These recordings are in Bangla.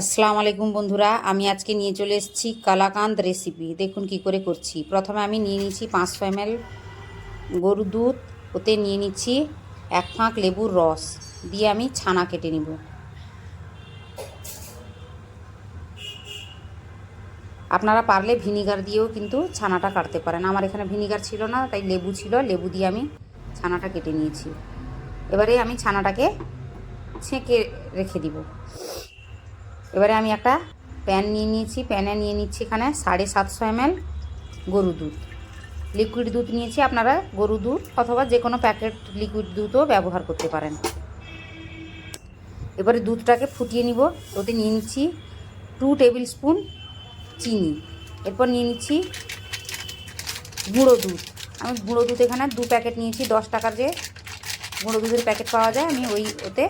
আসসালামু আলাইকুম বন্ধুরা, আমি আজকে নিয়ে চলে এসেছি কালাকান্দ রেসিপি দেখুন কি করে করছি। প্রথমে আমি নিয়ে নিচ্ছি পাঁচশো এম গরুর দুধ, ওতে নিয়ে নিচ্ছি এক ফাঁক লেবুর রস। দিয়ে আমি ছানা কেটে নিব। আপনারা পারলে ভিনিগার দিয়েও কিন্তু ছানাটা কাটতে পারেন। আমার এখানে ভিনিগার ছিল না, তাই লেবু ছিল। লেবু দিয়ে আমি ছানাটা কেটে নিয়েছি। এবারে আমি ছানাটাকে ছেঁকে রেখে দিব। এবারে আমি একটা প্যান নিয়ে নিয়েছি প্যানে নিয়ে নিচ্ছি এখানে সাড়ে সাতশো এমএল গরু দুধ। লিকুইড দুধ নিয়েছি, আপনারা গরু দুধ অথবা যে কোনো প্যাকেট লিকুইড দুধও ব্যবহার করতে পারেন। এবারে দুধটাকে ফুটিয়ে নিব, ওতে নিয়ে নিচ্ছি টু টেবিল স্পুন চিনি। এরপর নিয়ে নিচ্ছি গুঁড়ো দুধ। আমি গুঁড়ো দুধ এখানে দু প্যাকেট নিয়েছি, দশ টাকার যে গুঁড়ো দুধের প্যাকেট পাওয়া যায়, আমি ওই ওতে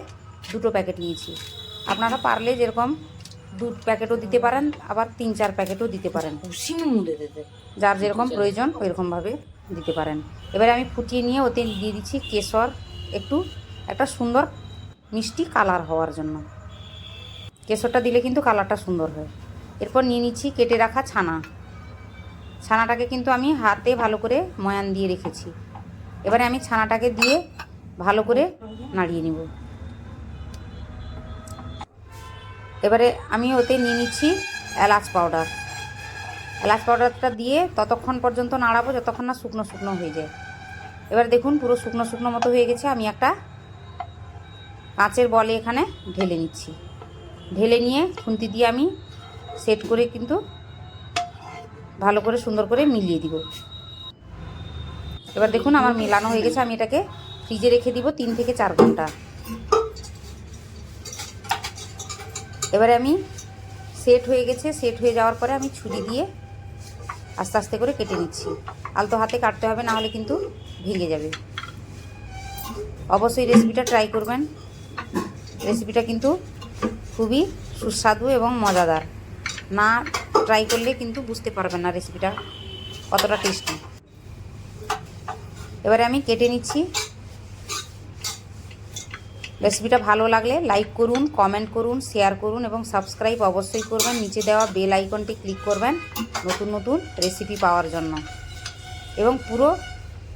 দুটো প্যাকেট নিয়েছি। আপনারা পারলে যেরকম দু প্যাকেটও দিতে পারেন আবার তিন চার প্যাকেটও দিতে পারেন। যার যেরকম প্রয়োজন ওইরকমভাবে দিতে পারেন। এবারে আমি ফুটিয়ে নিয়ে ওতে দিয়ে দিচ্ছি কেশর একটু একটা সুন্দর মিষ্টি কালার হওয়ার জন্য। কেশরটা দিলে কিন্তু কালারটা সুন্দর হয়। এরপর নিয়ে নিচ্ছি কেটে রাখা ছানা। ছানাটাকে কিন্তু আমি হাতে ভালো করে ময়ান দিয়ে রেখেছি। এবারে আমি ছানাটাকে দিয়ে ভালো করে নাড়িয়ে নিব। এবারে আমি ওতে নিয়ে নিচ্ছি এলাচ পাউডার। এলাচ পাউডারটা দিয়ে ততক্ষণ পর্যন্ত নাড়াবো যতক্ষণ না শুকনো শুকনো হয়ে যায়। এবার দেখুন পুরো শুকনো শুকনো মতো হয়ে গেছে, আমি একটা কাঁচের বলে এখানে ঢেলে নিচ্ছি। ঢেলে নিয়ে খুন্তি দিয়ে আমি সেট করে কিন্তু ভালো করে সুন্দর করে মিলিয়ে দিব। এবার দেখুন আমার মেলানো হয়ে গেছে, আমি এটাকে ফ্রিজে রেখে দিব তিন থেকে চার ঘণ্টা। এবারে আমি সেট হয়ে গেছে সেট হয়ে যাওয়ার পরে আমি ছুরি দিয়ে আস্তে আস্তে করে কেটে নিচ্ছি। আলতো হাতে কাটতে হবে, না হলে কিন্তু ভেঙে যাবে। অবশ্যই রেসিপিটা ট্রাই করবেন। রেসিপিটা কিন্তু খুবই সুস্বাদু এবং মজাদার। না ট্রাই করলে কিন্তু বুঝতে পারবেন না রেসিপিটা কতটা টেস্টি এবারে আমি কেটে নিচ্ছি। রেসিপিটা ভালো লাগলে লাইক করুন কমেন্ট করুন শেয়ার করুন এবং সাবস্ক্রাইব অবশ্যই করবেন। নিচে দেওয়া বেল আইকনটি ক্লিক করবেন নতুন নতুন রেসিপি পাওয়ার জন্য। এবং পুরো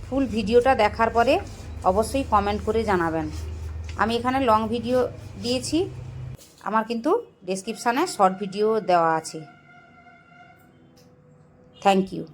ফুল ভিডিওটা দেখার পরে অবশ্যই কমেন্ট করে জানাবেন। আমি এখানে লং ভিডিও দিয়েছি। আমার কিন্তু ডেসক্রিপশানে শর্ট ভিডিও দেওয়া আছে। Thank you